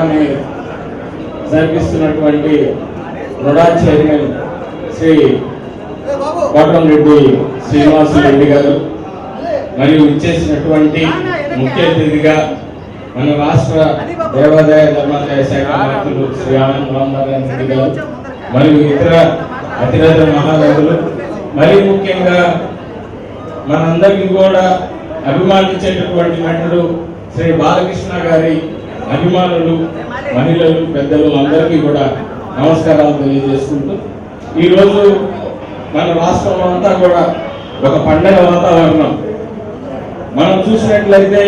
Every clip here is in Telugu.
కార్యక్రమాన్ని జరిపిస్తున్నటువంటి రుడా చైర్మన్ శ్రీ కోటంరెడ్డి శ్రీనివాస రెడ్డి గారు మరియు ఇచ్చేసినటువంటి ముఖ్య అతిథిగా మన రాష్ట్ర దేవాదాయ ధర్మాదాయ శాఖ మంత్రులు శ్రీ ఆనంద్ రామనారాయణ రెడ్డి గారు మరియు ఇతర అతిరథ మహారాజులు మరి ముఖ్యంగా మనందరికీ కూడా అభిమానించేటటువంటి నటుడు శ్రీ బాలకృష్ణ గారి అభిమానులు మహిళలు పెద్దలు అందరికీ కూడా నమస్కారాలు తెలియజేసుకుంటూ ఈరోజు మన రాష్ట్రం అంతా కూడా ఒక పండగ వాతావరణం. మనం చూసినట్లయితే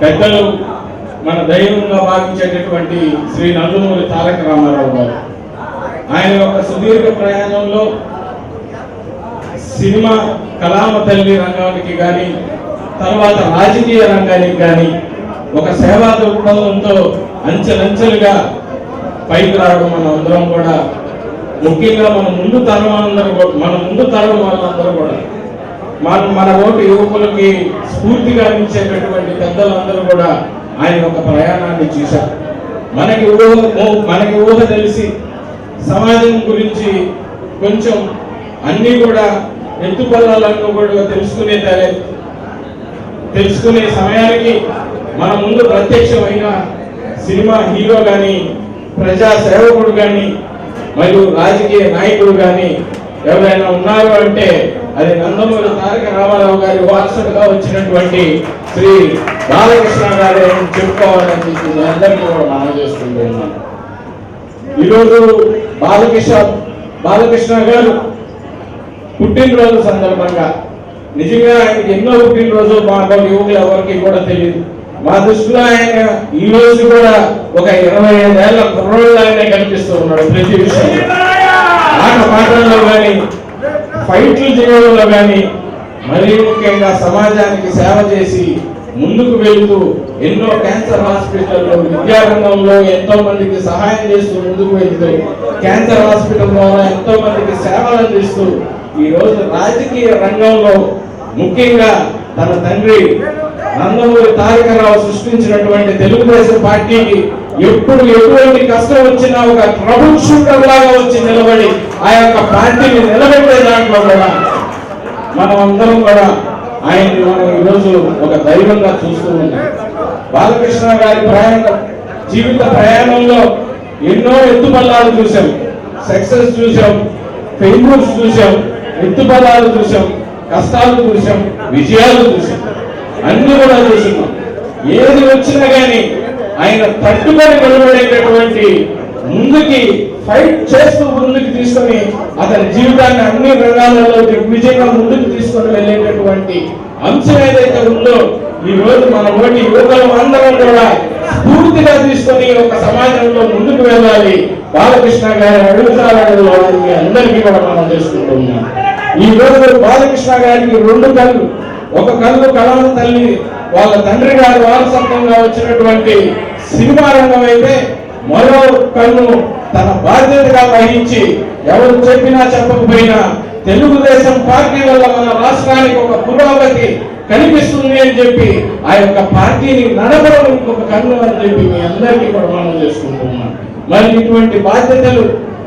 పెద్దలు మన దైవంగా భావించేటటువంటి శ్రీ నందమూరి తారక రామారావు గారు. ఆయన యొక్క సుదీర్ఘ ప్రయాణంలో సినిమా కళామ తల్లి రంగానికి కానీ తర్వాత రాజకీయ రంగానికి కానీ ఒక సేవా దృక్పథంతో అంచెలంచెలుగా పైకి రావడం మనం అందరం కూడా. ముఖ్యంగా మన ముందు తరం అందరూ మన ముందు తరం వాళ్ళందరూ కూడా. మన మన ఓటు యువకులకి స్ఫూర్తిగా అందించేటటువంటి పెద్దలందరూ కూడా ఆయన ఒక ప్రయాణాన్ని చూశారు. మనకి ఊహ మనకి ఊహ తెలిసి సమాజం గురించి కొంచెం అన్నీ కూడా ఎత్తుపల్లాలను కూడా తెలుసుకునే తరే తెలుసుకునే సమయానికి మన ముందు ప్రత్యక్షమైన సినిమా హీరో కానీ ప్రజా సేవకుడు కానీ మరియు రాజకీయ నాయకుడు కానీ ఎవరైనా ఉన్నారు అంటే అది నందమూరి తారక రామారావు గారి వారసుడుగా వచ్చినటువంటి శ్రీ బాలకృష్ణ గారే అని చెప్పుకోవాలని చెప్పి అందరికీ కూడా మనం చేసుకుంటూ ఉన్నాను ఈరోజు బాలకృష్ణ బాలకృష్ణ గారు పుట్టినరోజు సందర్భంగా. నిజంగా ఆయనకి ఎన్నో పుట్టినరోజు మా యువకులు ఎవరికి కూడా తెలియదు మా దృష్టిలో ఆయన ఈ రోజు కూడా ఒక ఇరవై ఐదేళ్ళ కుర్రోళ్ళనే కనిపిస్తూ ఉన్నాడు ప్రతి విషయంలో. ఆట పాటల్లో కానీ ఫైట్లు చేయడంలో కానీ మరీ ముఖ్యంగా సమాజానికి సేవ చేసి ముందుకు వెళ్తూ ఎన్నో క్యాన్సర్ హాస్పిటల్లో విద్యారంగంలో ఎంతో మందికి సహాయం చేస్తూ ముందుకు వెళ్తూ క్యాన్సర్ హాస్పిటల్ ద్వారా ఎంతో మందికి సేవలు అందిస్తూ ఈ రోజు రాజకీయ రంగంలో ముఖ్యంగా తన తండ్రి నందమూరి తారకరావు సృష్టించినటువంటి తెలుగుదేశం పార్టీకి ఎప్పుడు ఎటువంటి కష్టం వచ్చినా ఒక ట్రబుల్ షూటర్ లాగా వచ్చి నిలబడి ఆ యొక్క పార్టీని నిలబెట్టే దాంట్లో కూడా మనం అందరం కూడా ఆయన్ని మనం ఈరోజు ఒక దైవంగా చూస్తూ ఉన్నాం. బాలకృష్ణ గారి ప్రయాణం జీవిత ప్రయాణంలో ఎన్నో ఎత్తుపల్లాలు చూసాం సక్సెస్ చూసాం ఫెయిల్యూర్స్ చూసాం ఎత్తుపల్లాలు చూసాం కష్టాలు చూసాం విజయాలు చూసాం అన్ని కూడా చూస్తున్నాం. ఏది వచ్చినా కానీ ఆయన తట్టుకొని నిలబడేటటువంటి ముందుకి ఫైట్ చేస్తూ ముందుకు తీసుకొని అతని జీవితాన్ని అన్ని రంగాలలో విజయంగా ముందుకు తీసుకొని వెళ్ళేటటువంటి అంశం ఏదైతే ఉందో ఈ రోజు మన ఓటి యువకులం అందరం కూడా స్ఫూర్తిగా తీసుకొని ఒక సమాజంలో ముందుకు వెళ్ళాలి. బాలకృష్ణ గారి అడుగుతారడుగులో అందరికీ కూడా మనం చేసుకుంటున్నాం ఈ రోజు బాలకృష్ణ గారికి రెండు కళ్ళు. ఒక కళ్ళు కళల తల్లి వాళ్ళ తండ్రి గారి వారసత్వంగా వచ్చినటువంటి సినిమా రంగం అయితే మరో కన్ను తన బాధ్యతగా వహించి ఎవరు చెప్పినా చెప్పకపోయినా తెలుగుదేశం పార్టీ వల్ల మన రాష్ట్రానికి ఒక పురోగతి కనిపిస్తుంది అని చెప్పి ఆ యొక్క పార్టీని నడపడం ఇంకొక కన్ను అని చెప్పి మీ అందరికీ కూడా మనం చేసుకుంటున్నాం. మరి ఇటువంటి బాధ్యతలు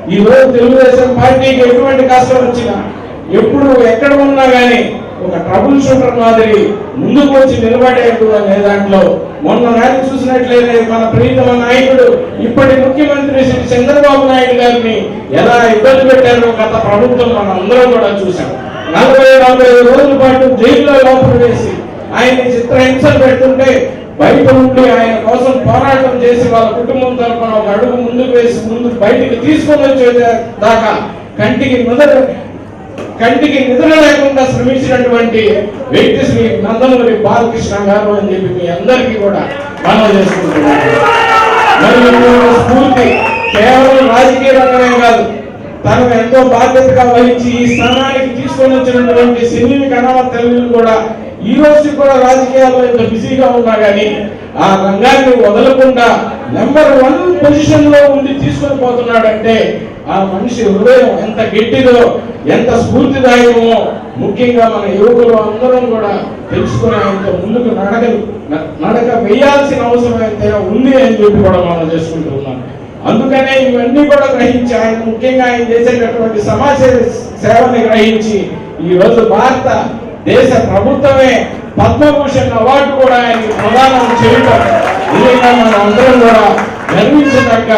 ఈ రోజు తెలుగుదేశం పార్టీకి ఎటువంటి కష్టం వచ్చినా ఎప్పుడు ఎక్కడ ఉన్నా కానీ ఒక ట్రబుల్ షూటర్ మాదిరి ముందుకు వచ్చి నిలబడేటువంటి దాంట్లో మొన్న నాటి చూసినట్లయితే మన ప్రీతమ నాయకుడు ఇప్పటి ముఖ్యమంత్రి శ్రీ చంద్రబాబు నాయుడు గారిని ఎలా ఇబ్బంది పెట్టారో గత ప్రభుత్వం మనం అందరం కూడా చూసాం నలభై నలభై రోజుల పాటు జైల్లో లోపల వేసి ఆయన చిత్రహింసలు పెడుతుంటే బయట ఉండి ఆయన కోసం పోరాటం చేసి వాళ్ళ కుటుంబం తరపున ఒక అడుగు ముందుకు వేసి ముందు బయటికి తీసుకొని వచ్చే దాకా కంటికి మొదట కంటికి నిద్ర లేకుండా శ్రమించినటువంటి వ్యక్తి శ్రీ నందమూరి బాలకృష్ణ గారు అని చెప్పి మీ అందరికీ కూడా మనం చేసుకుంటున్నాను. స్ఫూర్తి కేవలం రాజకీయ రంగమే కాదు తను ఎంతో బాధ్యతగా వహించి ఈ స్థానానికి తీసుకొని వచ్చినటువంటి సినీ కనవ తల్లిని కూడా ఈ రోజు కూడా రాజకీయాల్లో ఎంత బిజీగా ఉన్నా కానీ ఆ రంగాన్ని వదలకుండా నెంబర్ వన్ పొజిషన్లో ఉండి తీసుకొని పోతున్నాడంటే ఆ మనిషి హృదయం ఎంత గట్టిదో ఎంత స్ఫూర్తిదాయకమో ముఖ్యంగా మన యువకులు అందరం కూడా తెలుసుకుని ఆయనతో ముందుకు నడక నడక వేయాల్సిన అవసరం అయితే ఉంది అని చెప్పి కూడా మనం చేసుకుంటూ ఉన్నాను అందుకనే ఇవన్నీ కూడా గ్రహించి ఆయన ముఖ్యంగా ఆయన చేసేటటువంటి సమాజ సేవని గ్రహించి ఈ రోజు భారత దేశ ప్రభుత్వమే పద్మభూషణ్ అవార్డు కూడా ఆయనకి ప్రదానం చేయటం నిజంగా మనం అందరం కూడా గర్వించదగ్గ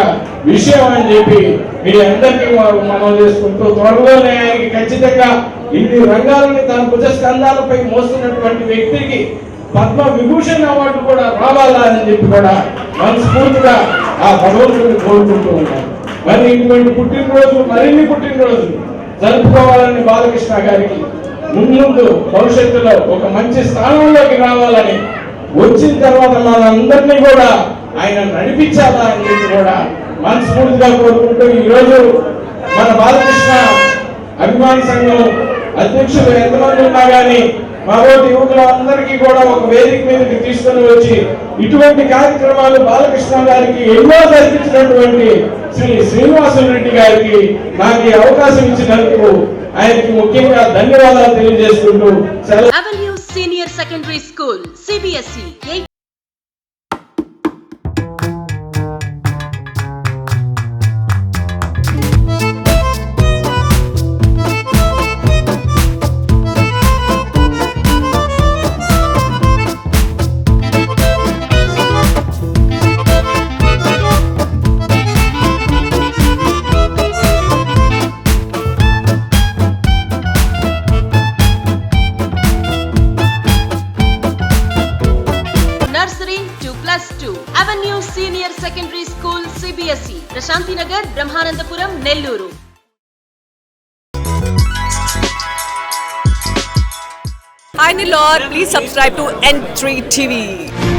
విషయం అని చెప్పి మీ అందరికీ వారు మనం చేసుకుంటూ త్వరలోనే ఆయనకి ఖచ్చితంగా ఇన్ని రంగాలని తన భుజ స్కంధాలపై మోస్తున్నటువంటి వ్యక్తికి పద్మ విభూషణ్ అవార్డు కూడా రావాలా అని చెప్పి కూడా మనస్ఫూర్తిగా ఆ భగవంతుడిని కోరుకుంటూ ఉంటాను మరి ఇటువంటి పుట్టినరోజు మరిన్ని పుట్టినరోజు జరుపుకోవాలని బాలకృష్ణ గారికి ముందు భవిష్యత్తులో ఒక మంచి స్థానంలోకి రావాలని వచ్చిన తర్వాత మనందరినీ కూడా ఆయన నడిపించాలా అని చెప్పి కూడా మనస్ఫూర్తిగా కోరుకుంటూ ఈ రోజు మన బాలకృష్ణ అభిమాన సంఘం అధ్యక్షులు ఎంతమంది ఉన్నా కానీ మరోటి యువకులు అందరికీ కూడా ఒక వేదిక మీదకి తీసుకుని వచ్చి ఇటువంటి కార్యక్రమాలు బాలకృష్ణ గారికి ఎన్నో జరిపించినటువంటి శ్రీ శ్రీనివాసులు రెడ్డి గారికి నాకు అవకాశం ఇచ్చినందుకు ఆయనకి ముఖ్యంగా ధన్యవాదాలు తెలియజేసుకుంటూ senior secondary school CBSE CBSE, Prashanti Nagar, Brahmanandapuram, Nelluru. Hi Nilor, please subscribe to N3 TV.